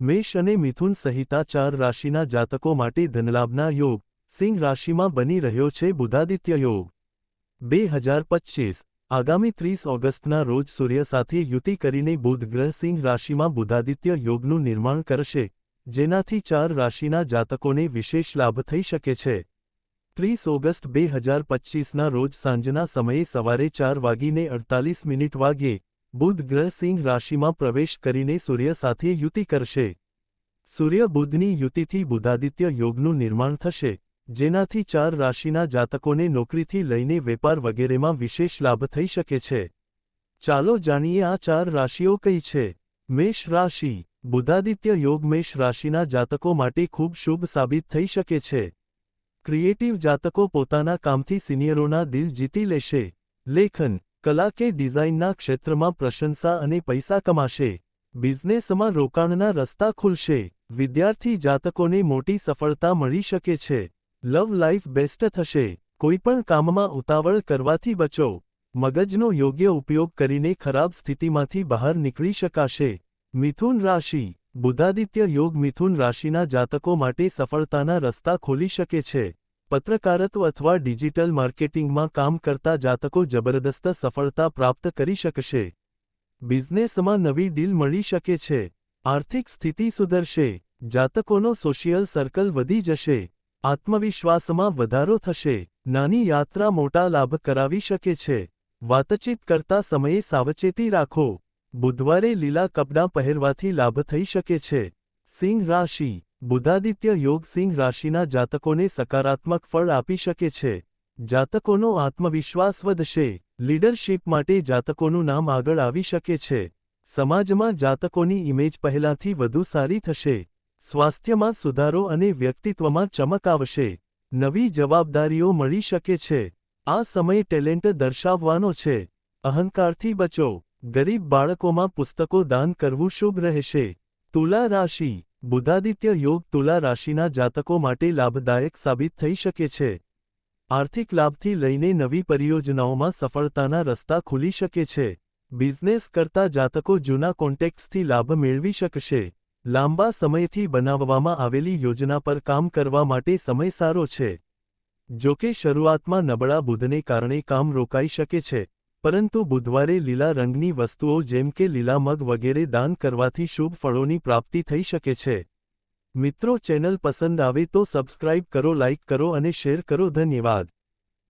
મેષ અને મિથુન સહિતા ચાર રાશિના જાતકો માટે ધનલાભના યોગ સિંહ રાશિમાં બની રહ્યો છે બુધાદિત્ય યોગ. બે હજાર પચ્ચીસ, આગામી ત્રીસ ઓગસ્ટના રોજ સૂર્ય સાથે યુતિ કરીને બુધ ગ્રહ સિંહ રાશિમાં બુધાદિત્ય યોગનું નિર્માણ કરશે, જેનાથી ચાર રાશિના જાતકોને વિશેષ લાભ થઈ શકે છે. ત્રીસ ઓગસ્ટ બે હજાર પચ્ચીસના રોજ સાંજના સમયે સવારે ચાર વાગીને અડતાલીસ મિનિટ વાગ્યે બુધ ગ્રહ સિંહ રાશિમાં પ્રવેશ કરીને સૂર્ય સાથે યુતિ કરશે. સૂર્ય બુધની યુતિથી બુધાદિત્ય યોગનું નિર્માણ થશે, જેનાથી ચાર રાશિના જાતકોને નોકરીથી લઈને વેપાર વગેરેમાં વિશેષ લાભ થઈ શકે છે. ચાલો જાણીએ આ ચાર રાશિઓ કઈ છે. મેષ રાશિ, બુધાદિત્ય યોગ મેષ રાશિના જાતકો માટે ખૂબ શુભ સાબિત થઈ શકે છે. ક્રિએટિવ જાતકો પોતાના કામથી સિનિયરોના દિલ જીતી લેશે. લેખન કલા કે ડિઝાઇનના ક્ષેત્રમાં પ્રશંસા અને પૈસા કમાશે. બિઝનેસમાં રોકાણના રસ્તા ખુલશે. વિદ્યાર્થી જાતકોને મોટી સફળતા મળી શકે છે. લવ લાઈફ બેસ્ટ થશે. કોઈપણ કામમાં ઉતાવળ કરવાથી બચો. મગજનો યોગ્ય ઉપયોગ કરીને ખરાબ સ્થિતિમાંથી બહાર નીકળી શકાશે. મિથુન રાશિ. બુધાદિત્ય યોગ મિથુન રાશિના જાતકો માટે સફળતાના રસ્તા ખોલી શકે છે. પત્રકારત્વ અથવા ડિજિટલ માર્કેટિંગમાં કામ કરતા જાતકો જબરદસ્ત સફળતા પ્રાપ્ત કરી શકશે. બિઝનેસમાં નવી ડીલ મળી શકે છે. આર્થિક સ્થિતિ સુધરશે. જાતકોનો સોશિયલ સર્કલ વધી જશે. આત્મવિશ્વાસમાં વધારો થશે. નાની યાત્રા મોટા લાભ કરાવી શકે છે. વાતચીત કરતા સમયે સાવચેતી રાખો. બુધવારે લીલા કપડાં પહેરવાથી લાભ થઈ શકે છે. સિંહ રાશિ બુધાદિત્ય યોગ સિંહ રાશિના જાતકોને સકારાત્મક ફળ આપી શકે છે. જાતકોનો આત્મવિશ્વાસ વધશે. લીડરશીપ માટે જાતકોનું નામ આગળ આવી શકે છે. સમાજમાં જાતકોની ઇમેજ પહેલાંથી વધુ સારી થશે. સ્વાસ્થ્યમાં સુધારો અને વ્યક્તિત્વમાં ચમક આવશે. નવી જવાબદારીઓ મળી શકે છે. આ સમય ટેલેન્ટ દર્શાવવાનો છે. અહંકારથી બચો. ગરીબ બાળકોમાં પુસ્તકો દાન કરવું શુભ રહેશે. તુલા રાશિ. બુધાદિત્ય યોગ તુલા રાશિના જાતકો માટે લાભદાયક સાબિત થઈ શકે છે. આર્થિક લાભથી લઈને નવી પરિયોજનાઓમાં સફળતાના રસ્તા ખુલી શકે છે. બિઝનેસ કરતા જાતકો જૂના કોન્ટેક્ટ્સથી લાભ મેળવી શકશે. લાંબા સમયથી બનાવવામાં આવેલી યોજના પર કામ કરવા માટે સમય સારો છે. જોકે શરૂઆતમાં નબળા બુધને કારણે કામ રોકાઈ શકે છે. પરંતુ બુધવારે લીલા રંગની વસ્તુઓ જેમ કે લીલા મગ વગેરે દાન કરવાથી શુભ ફળોની પ્રાપ્તિ થઈ શકે છે. મિત્રો, ચેનલ પસંદ આવે તો સબસ્ક્રાઇબ કરો, લાઇક કરો અને શેર કરો. ધન્યવાદ.